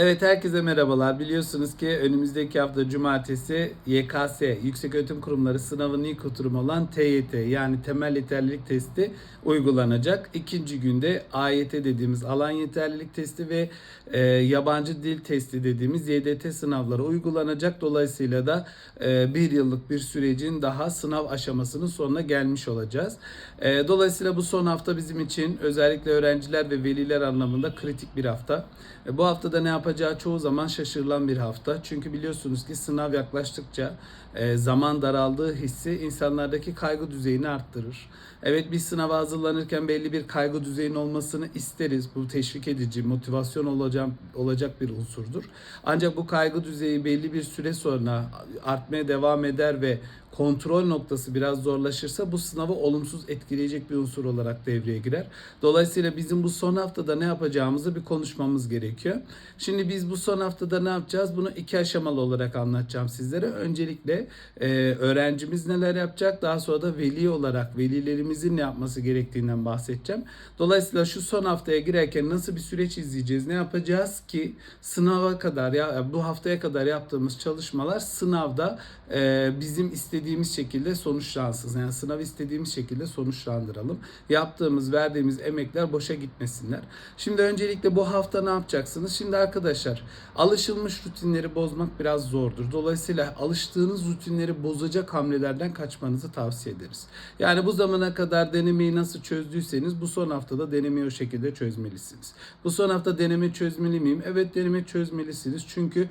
Evet herkese merhabalar. Biliyorsunuz ki önümüzdeki hafta cumartesi YKS Yüksek Öğretim Kurumları sınavının ilk oturumu olan TYT yani temel yeterlilik testi uygulanacak. İkinci günde AYT dediğimiz alan yeterlilik testi ve e, yabancı dil testi dediğimiz YDT sınavları uygulanacak. Dolayısıyla da e, bir yıllık bir sürecin daha sınav aşamasının sonuna gelmiş olacağız. E, dolayısıyla bu son hafta bizim için özellikle öğrenciler ve veliler anlamında kritik bir hafta. E, bu haftada ne yapacağı çoğu zaman şaşırılan bir hafta. Çünkü biliyorsunuz ki sınav yaklaştıkça e, zaman daraldığı hissi insanlardaki kaygı düzeyini arttırır. Evet biz sınava hazırlanırken belli bir kaygı düzeyinin olmasını isteriz. Bu teşvik edici, motivasyon olacak, olacak bir unsurdur. Ancak bu kaygı düzeyi belli bir süre sonra artmaya devam eder ve kontrol noktası biraz zorlaşırsa bu sınavı olumsuz etkileyecek bir unsur olarak devreye girer. Dolayısıyla bizim bu son haftada ne yapacağımızı bir konuşmamız gerekiyor. Şimdi biz bu son haftada ne yapacağız? Bunu iki aşamalı olarak anlatacağım sizlere. Öncelikle e, öğrencimiz neler yapacak? Daha sonra da veli olarak velilerimizin ne yapması gerektiğinden bahsedeceğim. Dolayısıyla şu son haftaya girerken nasıl bir süreç izleyeceğiz? Ne yapacağız ki sınava kadar ya bu haftaya kadar yaptığımız çalışmalar sınavda e, bizim istediğimiz şekilde sonuçlansın. Yani sınav istediğimiz şekilde sonuçlandıralım. Yaptığımız, verdiğimiz emekler boşa gitmesinler. Şimdi öncelikle bu hafta ne yapacaksınız? Şimdi arkadaşlar alışılmış rutinleri bozmak biraz zordur. Dolayısıyla alıştığınız rutinleri bozacak hamlelerden kaçmanızı tavsiye ederiz. Yani bu zamana kadar denemeyi nasıl çözdüyseniz bu son haftada denemeyi o şekilde çözmelisiniz. Bu son hafta deneme çözmeli miyim? Evet deneme çözmelisiniz. Çünkü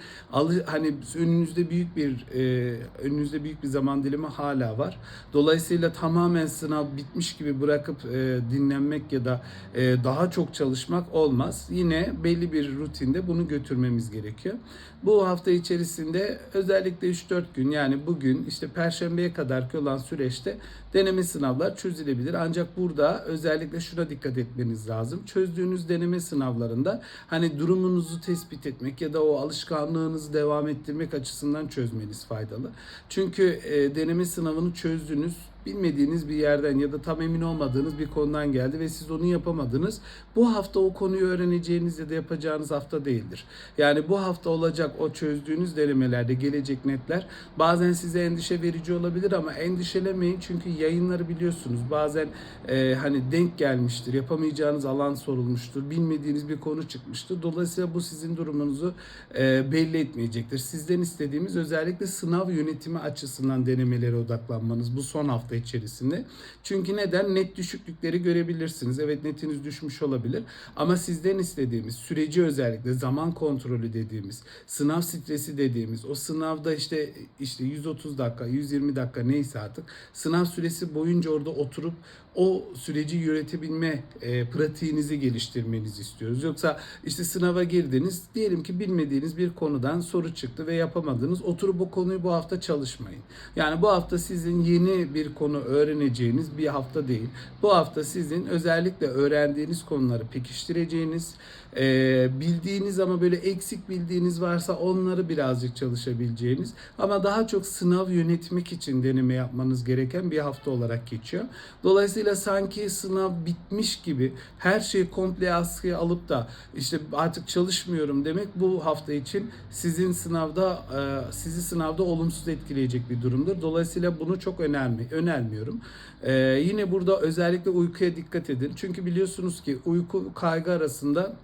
hani önünüzde büyük bir e, önünüzde büyük bir zaman dilimi hala var. Dolayısıyla tamamen sınav bitmiş gibi bırakıp e, dinlenmek ya da e, daha çok çalışmak olmaz. Yine belli bir rutinde bunu götürmemiz gerekiyor. Bu hafta içerisinde özellikle 3-4 gün yani bugün işte perşembeye kadarki olan süreçte deneme sınavlar çözülebilir. Ancak burada özellikle şuna dikkat etmeniz lazım. Çözdüğünüz deneme sınavlarında hani durumunuzu tespit etmek ya da o alışkanlığınızı devam ettirmek açısından çözmeniz faydalı. Çünkü e, deneme sınavını çözdünüz bilmediğiniz bir yerden ya da tam emin olmadığınız bir konudan geldi ve siz onu yapamadınız. Bu hafta o konuyu öğreneceğiniz ya da yapacağınız hafta değildir. Yani bu hafta olacak o çözdüğünüz denemelerde gelecek netler bazen size endişe verici olabilir ama endişelemeyin çünkü yayınları biliyorsunuz. Bazen e, hani denk gelmiştir, yapamayacağınız alan sorulmuştur, bilmediğiniz bir konu çıkmıştır. Dolayısıyla bu sizin durumunuzu e, belli etmeyecektir. Sizden istediğimiz özellikle sınav yönetimi açısından denemelere odaklanmanız bu son hafta içerisinde. Çünkü neden? Net düşüklükleri görebilirsiniz. Evet netiniz düşmüş olabilir ama sizden istediğimiz süreci özellikle zaman kontrolü dediğimiz, sınav stresi dediğimiz, o sınavda işte işte 130 dakika, 120 dakika neyse artık sınav süresi boyunca orada oturup o süreci yönetebilme e, pratiğinizi geliştirmenizi istiyoruz. Yoksa işte sınava girdiniz, diyelim ki bilmediğiniz bir konudan soru çıktı ve yapamadınız. Oturup o konuyu bu hafta çalışmayın. Yani bu hafta sizin yeni bir konu öğreneceğiniz bir hafta değil. Bu hafta sizin özellikle öğrendiğiniz konuları pekiştireceğiniz, e, bildiğiniz ama böyle eksik bildiğiniz varsa onları birazcık çalışabileceğiniz ama daha çok sınav yönetmek için deneme yapmanız gereken bir hafta olarak geçiyor. Dolayısıyla sanki sınav bitmiş gibi her şeyi komple askıya alıp da işte artık çalışmıyorum demek bu hafta için sizin sınavda e, sizi sınavda olumsuz etkileyecek bir durumdur. Dolayısıyla bunu çok önermi, önermiyorum. E, yine burada özellikle uykuya dikkat edin. Çünkü biliyorsunuz ki uyku kaygı arasında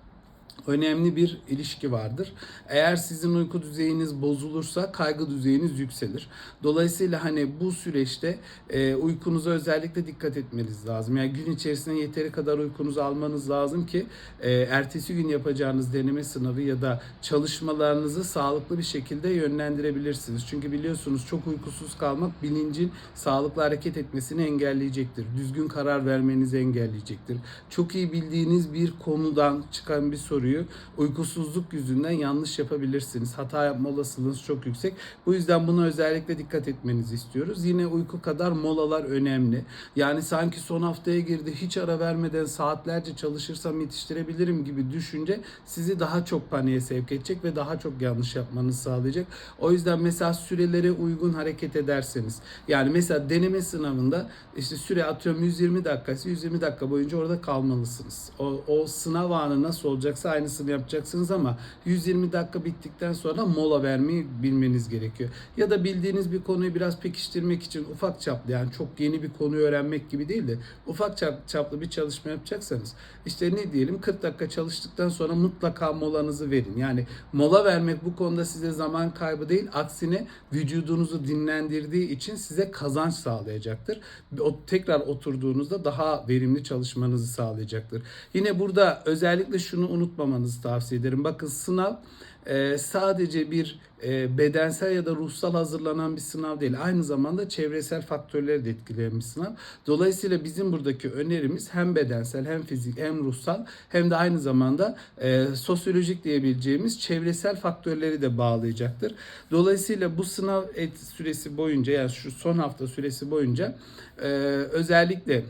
önemli bir ilişki vardır. Eğer sizin uyku düzeyiniz bozulursa kaygı düzeyiniz yükselir. Dolayısıyla hani bu süreçte e, uykunuza özellikle dikkat etmeniz lazım. Yani gün içerisinde yeteri kadar uykunuzu almanız lazım ki e, ertesi gün yapacağınız deneme sınavı ya da çalışmalarınızı sağlıklı bir şekilde yönlendirebilirsiniz. Çünkü biliyorsunuz çok uykusuz kalmak bilincin sağlıklı hareket etmesini engelleyecektir. Düzgün karar vermenizi engelleyecektir. Çok iyi bildiğiniz bir konudan çıkan bir soruyu uykusuzluk yüzünden yanlış yapabilirsiniz. Hata yapma olasılığınız çok yüksek. Bu yüzden buna özellikle dikkat etmenizi istiyoruz. Yine uyku kadar molalar önemli. Yani sanki son haftaya girdi hiç ara vermeden saatlerce çalışırsam yetiştirebilirim gibi düşünce sizi daha çok paniğe sevk edecek ve daha çok yanlış yapmanızı sağlayacak. O yüzden mesela sürelere uygun hareket ederseniz yani mesela deneme sınavında işte süre atıyorum 120 dakikası 120 dakika boyunca orada kalmalısınız. O, o sınav anı nasıl olacaksa aynısını yapacaksınız ama 120 dakika bittikten sonra mola vermeyi bilmeniz gerekiyor. Ya da bildiğiniz bir konuyu biraz pekiştirmek için ufak çaplı yani çok yeni bir konuyu öğrenmek gibi değil de ufak çap- çaplı bir çalışma yapacaksanız işte ne diyelim 40 dakika çalıştıktan sonra mutlaka molanızı verin. Yani mola vermek bu konuda size zaman kaybı değil aksine vücudunuzu dinlendirdiği için size kazanç sağlayacaktır. O tekrar oturduğunuzda daha verimli çalışmanızı sağlayacaktır. Yine burada özellikle şunu unutmamanızı tavsiye ederim. Bakın sınav e, sadece bir e, bedensel ya da ruhsal hazırlanan bir sınav değil. Aynı zamanda çevresel faktörleri de etkileyen bir sınav. Dolayısıyla bizim buradaki önerimiz hem bedensel hem fizik hem ruhsal hem de aynı zamanda e, sosyolojik diyebileceğimiz çevresel faktörleri de bağlayacaktır. Dolayısıyla bu sınav et süresi boyunca yani şu son hafta süresi boyunca e, özellikle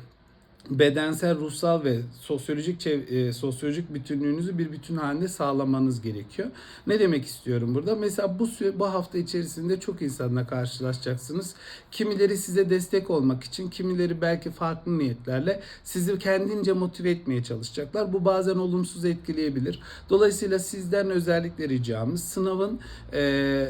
bedensel, ruhsal ve sosyolojik e, sosyolojik bütünlüğünüzü bir bütün halinde sağlamanız gerekiyor. Ne demek istiyorum burada? Mesela bu süre, bu hafta içerisinde çok insanla karşılaşacaksınız. Kimileri size destek olmak için, kimileri belki farklı niyetlerle sizi kendince motive etmeye çalışacaklar. Bu bazen olumsuz etkileyebilir. Dolayısıyla sizden özellikle ricamız sınavın e,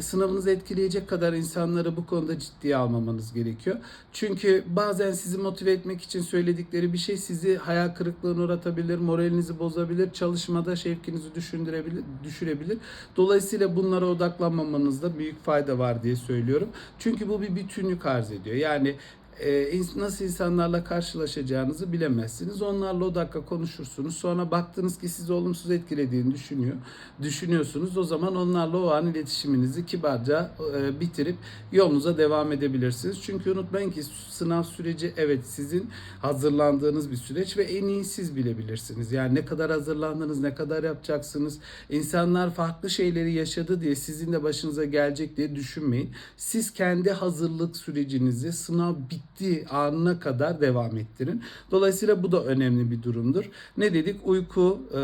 sınavınızı etkileyecek kadar insanları bu konuda ciddiye almamanız gerekiyor. Çünkü bazen sizi motive etmek için söyledikleri bir şey sizi hayal kırıklığına uğratabilir, moralinizi bozabilir, çalışmada şevkinizi düşündürebilir, düşürebilir. Dolayısıyla bunlara odaklanmamanızda büyük fayda var diye söylüyorum. Çünkü bu bir bütünlük arz ediyor. Yani nasıl insanlarla karşılaşacağınızı bilemezsiniz. Onlarla o dakika konuşursunuz. Sonra baktınız ki sizi olumsuz etkilediğini düşünüyor. Düşünüyorsunuz. O zaman onlarla o an iletişiminizi kibarca e, bitirip yolunuza devam edebilirsiniz. Çünkü unutmayın ki sınav süreci evet sizin hazırlandığınız bir süreç ve en iyi siz bilebilirsiniz. Yani ne kadar hazırlandınız, ne kadar yapacaksınız. İnsanlar farklı şeyleri yaşadı diye sizin de başınıza gelecek diye düşünmeyin. Siz kendi hazırlık sürecinizi sınav bittiği anına kadar devam ettirin. Dolayısıyla bu da önemli bir durumdur. Ne dedik? Uyku, e,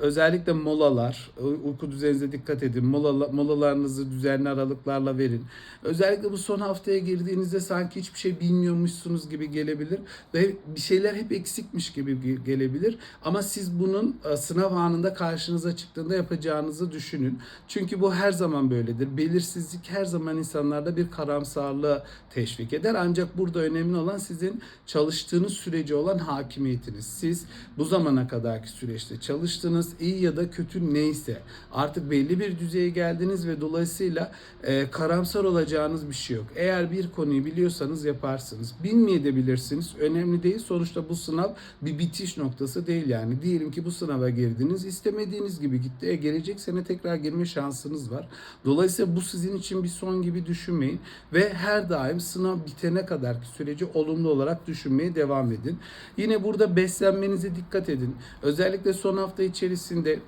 özellikle molalar, uy- uyku düzeninize dikkat edin. Molala, molalarınızı düzenli aralıklarla verin. Özellikle bu son haftaya girdiğinizde sanki hiçbir şey bilmiyormuşsunuz gibi gelebilir ve bir şeyler hep eksikmiş gibi ge- gelebilir. Ama siz bunun e, sınav anında karşınıza çıktığında yapacağınızı düşünün. Çünkü bu her zaman böyledir. Belirsizlik her zaman insanlarda bir karamsarlığı teşvik eder. Ancak burada önemli olan sizin çalıştığınız sürece olan hakimiyetiniz. Siz bu zamana kadarki süreçte çalıştınız iyi ya da kötü neyse artık belli bir düzeye geldiniz ve dolayısıyla e, karamsar olacağınız bir şey yok. Eğer bir konuyu biliyorsanız yaparsınız. Bilmeyebilirsiniz. Önemli değil. Sonuçta bu sınav bir bitiş noktası değil yani. Diyelim ki bu sınava girdiniz. istemediğiniz gibi gitti. E, gelecek sene tekrar girme şansınız var. Dolayısıyla bu sizin için bir son gibi düşünmeyin ve her daim sınav bitene kadarki süreci olumlu olarak düşünmeye devam edin. Yine burada beslenmenize dikkat edin. Özellikle son hafta içerisinde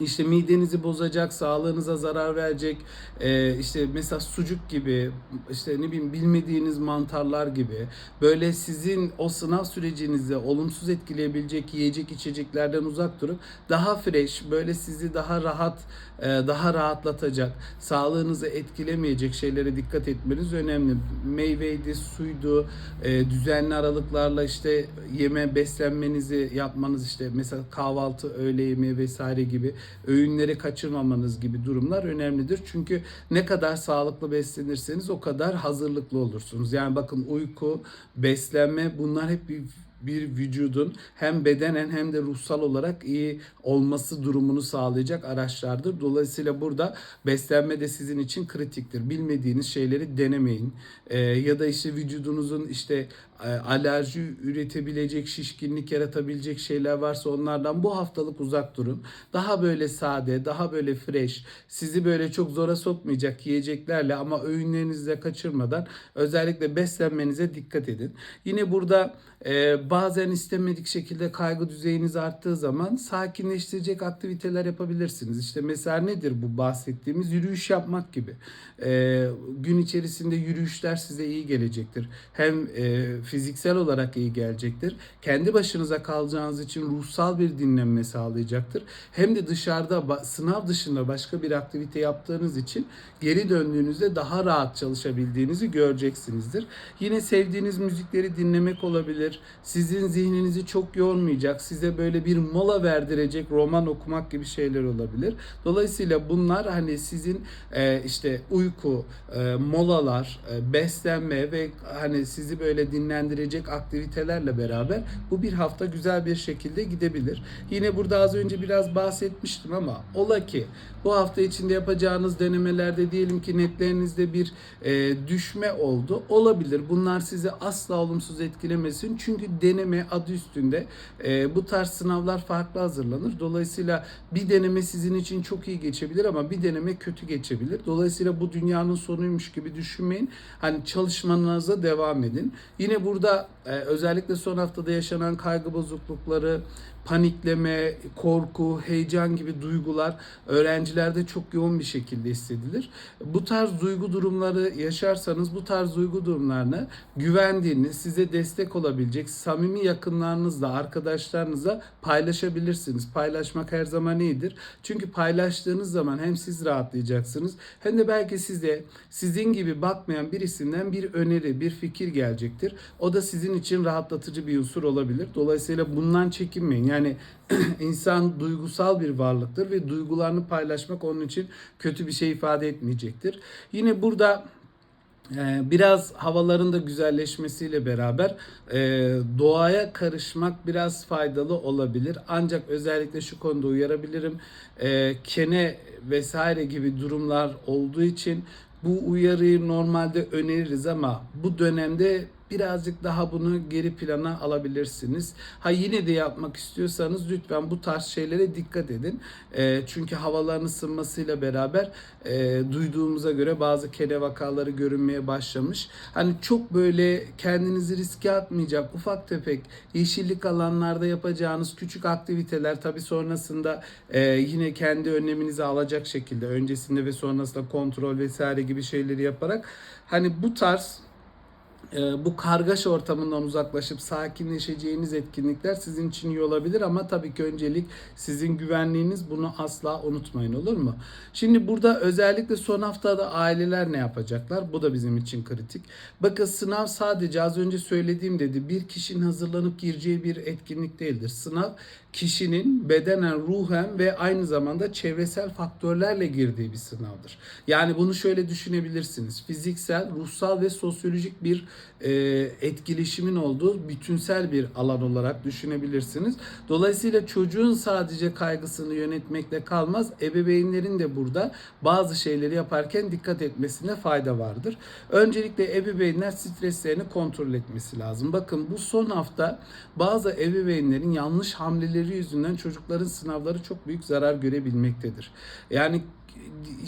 işte midenizi bozacak, sağlığınıza zarar verecek, e, işte mesela sucuk gibi, işte ne bileyim bilmediğiniz mantarlar gibi böyle sizin o sınav sürecinizi olumsuz etkileyebilecek yiyecek içeceklerden uzak durup daha fresh, böyle sizi daha rahat, e, daha rahatlatacak, sağlığınızı etkilemeyecek şeylere dikkat etmeniz önemli. Meyveydi, suydu, e, düzenli aralıklarla işte yeme, beslenmenizi yapmanız işte mesela kahvaltı, öğle yemeği vesaire gibi öğünleri kaçırmamanız gibi durumlar önemlidir. Çünkü ne kadar sağlıklı beslenirseniz o kadar hazırlıklı olursunuz. Yani bakın uyku, beslenme bunlar hep bir bir vücudun hem bedenen hem de ruhsal olarak iyi olması durumunu sağlayacak araçlardır. Dolayısıyla burada beslenme de sizin için kritiktir. Bilmediğiniz şeyleri denemeyin. Ee, ya da işte vücudunuzun işte alerji üretebilecek, şişkinlik yaratabilecek şeyler varsa onlardan bu haftalık uzak durun. Daha böyle sade, daha böyle fresh, sizi böyle çok zora sokmayacak yiyeceklerle ama öğünlerinizi de kaçırmadan özellikle beslenmenize dikkat edin. Yine burada e, bazen istemedik şekilde kaygı düzeyiniz arttığı zaman sakinleştirecek aktiviteler yapabilirsiniz. İşte mesela nedir bu bahsettiğimiz yürüyüş yapmak gibi. E, gün içerisinde yürüyüşler size iyi gelecektir. Hem e, fiziksel olarak iyi gelecektir. Kendi başınıza kalacağınız için ruhsal bir dinlenme sağlayacaktır. Hem de dışarıda sınav dışında başka bir aktivite yaptığınız için geri döndüğünüzde daha rahat çalışabildiğinizi göreceksinizdir. Yine sevdiğiniz müzikleri dinlemek olabilir. Siz sizin zihninizi çok yormayacak, size böyle bir mola verdirecek roman okumak gibi şeyler olabilir. Dolayısıyla bunlar hani sizin e, işte uyku, e, molalar, e, beslenme ve hani sizi böyle dinlendirecek aktivitelerle beraber bu bir hafta güzel bir şekilde gidebilir. Yine burada az önce biraz bahsetmiştim ama ola ki bu hafta içinde yapacağınız denemelerde diyelim ki netlerinizde bir e, düşme oldu. Olabilir. Bunlar sizi asla olumsuz etkilemesin. Çünkü deneme adı üstünde e, bu tarz sınavlar farklı hazırlanır. Dolayısıyla bir deneme sizin için çok iyi geçebilir ama bir deneme kötü geçebilir. Dolayısıyla bu dünyanın sonuymuş gibi düşünmeyin. Hani çalışmanıza devam edin. Yine burada e, özellikle son haftada yaşanan kaygı bozuklukları, panikleme, korku, heyecan gibi duygular öğrencilerde çok yoğun bir şekilde hissedilir. Bu tarz duygu durumları yaşarsanız bu tarz duygu durumlarını güvendiğiniz, size destek olabilecek samimi yakınlarınızla, arkadaşlarınızla paylaşabilirsiniz. Paylaşmak her zaman iyidir. Çünkü paylaştığınız zaman hem siz rahatlayacaksınız hem de belki size sizin gibi bakmayan birisinden bir öneri, bir fikir gelecektir. O da sizin için rahatlatıcı bir unsur olabilir. Dolayısıyla bundan çekinmeyin. Yani insan duygusal bir varlıktır ve duygularını paylaşmak onun için kötü bir şey ifade etmeyecektir. Yine burada ee, biraz havaların da güzelleşmesiyle beraber e, doğaya karışmak biraz faydalı olabilir. Ancak özellikle şu konuda uyarabilirim. E, kene vesaire gibi durumlar olduğu için bu uyarıyı normalde öneririz ama bu dönemde birazcık daha bunu geri plana alabilirsiniz. Ha yine de yapmak istiyorsanız lütfen bu tarz şeylere dikkat edin. E, çünkü havaların ısınmasıyla beraber e, duyduğumuza göre bazı kele vakaları görünmeye başlamış. Hani çok böyle kendinizi riske atmayacak ufak tefek yeşillik alanlarda yapacağınız küçük aktiviteler tabii sonrasında e, yine kendi önleminizi alacak şekilde öncesinde ve sonrasında kontrol vesaire gibi şeyleri yaparak hani bu tarz bu kargaşa ortamından uzaklaşıp sakinleşeceğiniz etkinlikler sizin için iyi olabilir ama tabii ki öncelik sizin güvenliğiniz bunu asla unutmayın olur mu? Şimdi burada özellikle son haftada aileler ne yapacaklar? Bu da bizim için kritik. Bakın sınav sadece az önce söylediğim dedi bir kişinin hazırlanıp gireceği bir etkinlik değildir. Sınav kişinin bedenen, ruhen ve aynı zamanda çevresel faktörlerle girdiği bir sınavdır. Yani bunu şöyle düşünebilirsiniz. Fiziksel, ruhsal ve sosyolojik bir e, etkileşimin olduğu bütünsel bir alan olarak düşünebilirsiniz. Dolayısıyla çocuğun sadece kaygısını yönetmekle kalmaz. Ebeveynlerin de burada bazı şeyleri yaparken dikkat etmesine fayda vardır. Öncelikle ebeveynler streslerini kontrol etmesi lazım. Bakın bu son hafta bazı ebeveynlerin yanlış hamleleri yüzünden çocukların sınavları çok büyük zarar görebilmektedir. Yani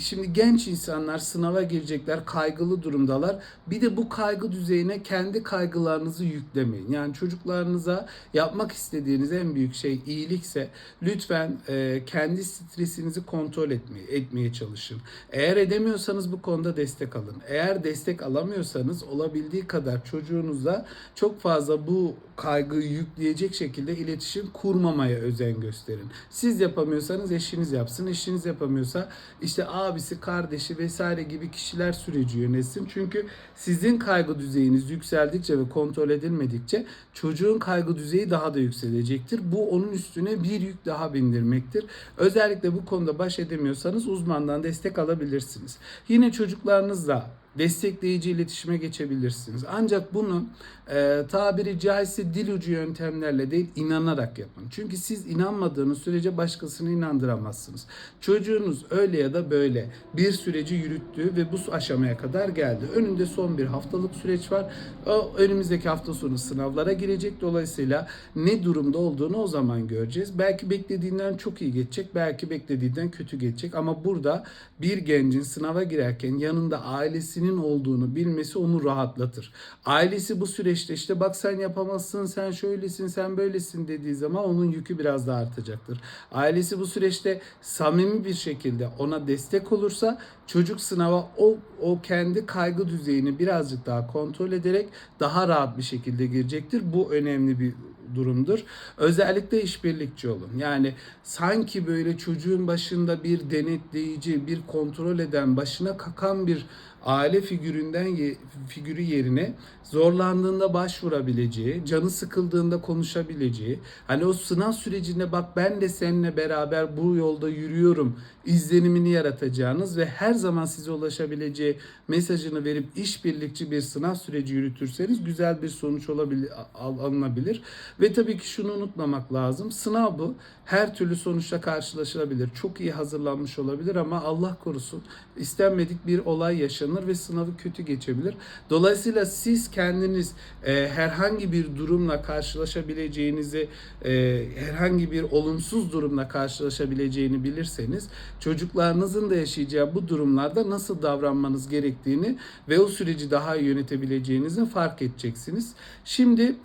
şimdi genç insanlar sınava girecekler, kaygılı durumdalar. Bir de bu kaygı düzeyine kendi kaygılarınızı yüklemeyin. Yani çocuklarınıza yapmak istediğiniz en büyük şey iyilikse lütfen e, kendi stresinizi kontrol etmeye, etmeye çalışın. Eğer edemiyorsanız bu konuda destek alın. Eğer destek alamıyorsanız olabildiği kadar çocuğunuzla çok fazla bu kaygıyı yükleyecek şekilde iletişim kurmamaya özen gösterin. Siz yapamıyorsanız eşiniz yapsın. Eşiniz yapamıyorsa işte abisi, kardeşi vesaire gibi kişiler süreci yönetsin. Çünkü sizin kaygı düzeyiniz yükseldikçe ve kontrol edilmedikçe çocuğun kaygı düzeyi daha da yükselecektir. Bu onun üstüne bir yük daha bindirmektir. Özellikle bu konuda baş edemiyorsanız uzmandan destek alabilirsiniz. Yine çocuklarınızla destekleyici iletişime geçebilirsiniz. Ancak bunu e, tabiri caizse dil ucu yöntemlerle değil inanarak yapın. Çünkü siz inanmadığınız sürece başkasını inandıramazsınız. Çocuğunuz öyle ya da böyle bir süreci yürüttü ve bu aşamaya kadar geldi. Önünde son bir haftalık süreç var. O önümüzdeki hafta sonu sınavlara girecek. Dolayısıyla ne durumda olduğunu o zaman göreceğiz. Belki beklediğinden çok iyi geçecek, belki beklediğinden kötü geçecek ama burada bir gencin sınava girerken yanında ailesinin olduğunu bilmesi onu rahatlatır. Ailesi bu süreçte işte bak sen yapamazsın, sen şöylesin, sen böylesin dediği zaman onun yükü biraz daha artacaktır. Ailesi bu süreçte samimi bir şekilde ona destek olursa çocuk sınava o, o kendi kaygı düzeyini birazcık daha kontrol ederek daha rahat bir şekilde girecektir. Bu önemli bir durumdur. Özellikle işbirlikçi olun. Yani sanki böyle çocuğun başında bir denetleyici, bir kontrol eden, başına kakan bir aile figüründen figürü yerine zorlandığında başvurabileceği, canı sıkıldığında konuşabileceği, hani o sınav sürecinde bak ben de seninle beraber bu yolda yürüyorum izlenimini yaratacağınız ve her zaman size ulaşabileceği mesajını verip işbirlikçi bir sınav süreci yürütürseniz güzel bir sonuç olabilir, al- alınabilir. Ve tabii ki şunu unutmamak lazım. Sınav bu. Her türlü sonuçla karşılaşılabilir. Çok iyi hazırlanmış olabilir ama Allah korusun istenmedik bir olay yaşanır ve sınavı kötü geçebilir. Dolayısıyla siz kendiniz e, herhangi bir durumla karşılaşabileceğinizi, e, herhangi bir olumsuz durumla karşılaşabileceğini bilirseniz çocuklarınızın da yaşayacağı bu durumlarda nasıl davranmanız gerektiğini ve o süreci daha iyi yönetebileceğinizi fark edeceksiniz. Şimdi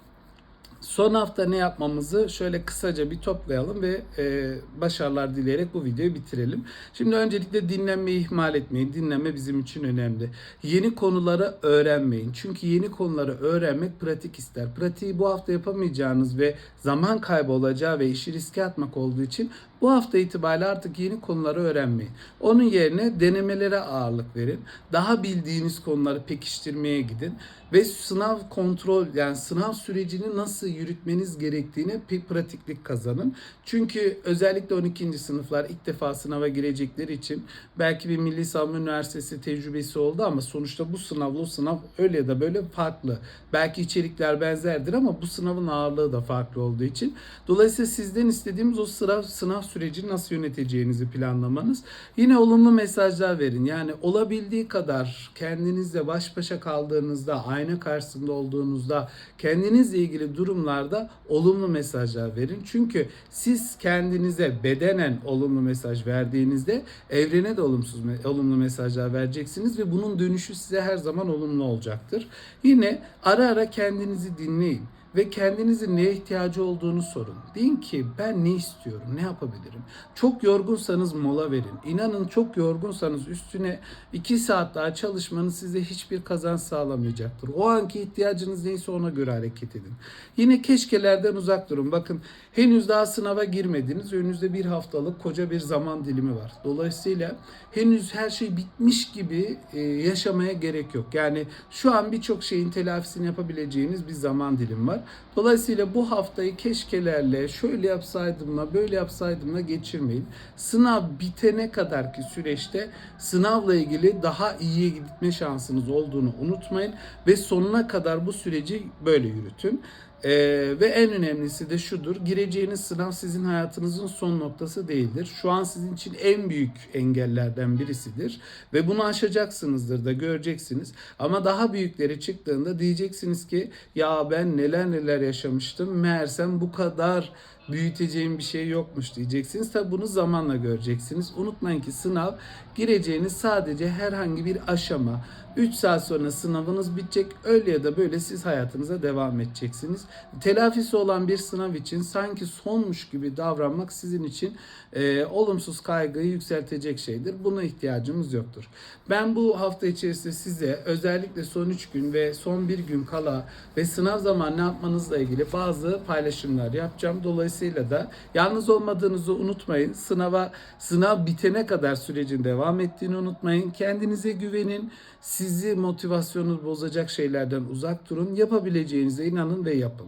Son hafta ne yapmamızı şöyle kısaca bir toplayalım ve e, başarılar dileyerek bu videoyu bitirelim. Şimdi öncelikle dinlenmeyi ihmal etmeyin. Dinlenme bizim için önemli. Yeni konuları öğrenmeyin. Çünkü yeni konuları öğrenmek pratik ister. Pratiği bu hafta yapamayacağınız ve zaman kaybı olacağı ve işi riske atmak olduğu için bu hafta itibariyle artık yeni konuları öğrenmeyin. Onun yerine denemelere ağırlık verin. Daha bildiğiniz konuları pekiştirmeye gidin ve sınav kontrol yani sınav sürecini nasıl yürütmeniz gerektiğine bir pratiklik kazanın. Çünkü özellikle 12. sınıflar ilk defa sınava girecekleri için belki bir Milli Savunma Üniversitesi tecrübesi oldu ama sonuçta bu sınavla o sınav öyle ya da böyle farklı. Belki içerikler benzerdir ama bu sınavın ağırlığı da farklı olduğu için. Dolayısıyla sizden istediğimiz o sınav, sınav sürecini nasıl yöneteceğinizi planlamanız. Yine olumlu mesajlar verin. Yani olabildiği kadar kendinizle baş başa kaldığınızda, ayna karşısında olduğunuzda, kendinizle ilgili durumlarda olumlu mesajlar verin. Çünkü siz kendinize bedenen olumlu mesaj verdiğinizde evrene de olumsuz olumlu mesajlar vereceksiniz ve bunun dönüşü size her zaman olumlu olacaktır. Yine ara ara kendinizi dinleyin ve kendinizin neye ihtiyacı olduğunu sorun. Deyin ki ben ne istiyorum, ne yapabilirim? Çok yorgunsanız mola verin. İnanın çok yorgunsanız üstüne 2 saat daha çalışmanız size hiçbir kazanç sağlamayacaktır. O anki ihtiyacınız neyse ona göre hareket edin. Yine keşkelerden uzak durun. Bakın henüz daha sınava girmediniz. Önünüzde bir haftalık koca bir zaman dilimi var. Dolayısıyla henüz her şey bitmiş gibi e, yaşamaya gerek yok. Yani şu an birçok şeyin telafisini yapabileceğiniz bir zaman dilimi var. Dolayısıyla bu haftayı keşkelerle, şöyle yapsaydımla, böyle yapsaydımla geçirmeyin. Sınav bitene kadarki süreçte sınavla ilgili daha iyiye gitme şansınız olduğunu unutmayın ve sonuna kadar bu süreci böyle yürütün. Ee, ve en önemlisi de şudur. Gireceğiniz sınav sizin hayatınızın son noktası değildir. Şu an sizin için en büyük engellerden birisidir. Ve bunu aşacaksınızdır da göreceksiniz. Ama daha büyükleri çıktığında diyeceksiniz ki ya ben neler neler yaşamıştım. Meğersem bu kadar büyüteceğim bir şey yokmuş diyeceksiniz. Tabi bunu zamanla göreceksiniz. Unutmayın ki sınav gireceğiniz sadece herhangi bir aşama. 3 saat sonra sınavınız bitecek. Öyle ya da böyle siz hayatınıza devam edeceksiniz. Telafisi olan bir sınav için sanki sonmuş gibi davranmak sizin için e, olumsuz kaygıyı yükseltecek şeydir. Buna ihtiyacımız yoktur. Ben bu hafta içerisinde size özellikle son 3 gün ve son bir gün kala ve sınav zamanı ne yapmanızla ilgili bazı paylaşımlar yapacağım. Dolayısıyla da yalnız olmadığınızı unutmayın. Sınava sınav bitene kadar sürecin devam ettiğini unutmayın. Kendinize güvenin. Sizi motivasyonunuz bozacak şeylerden uzak durun. Yapabileceğinize inanın ve yapın.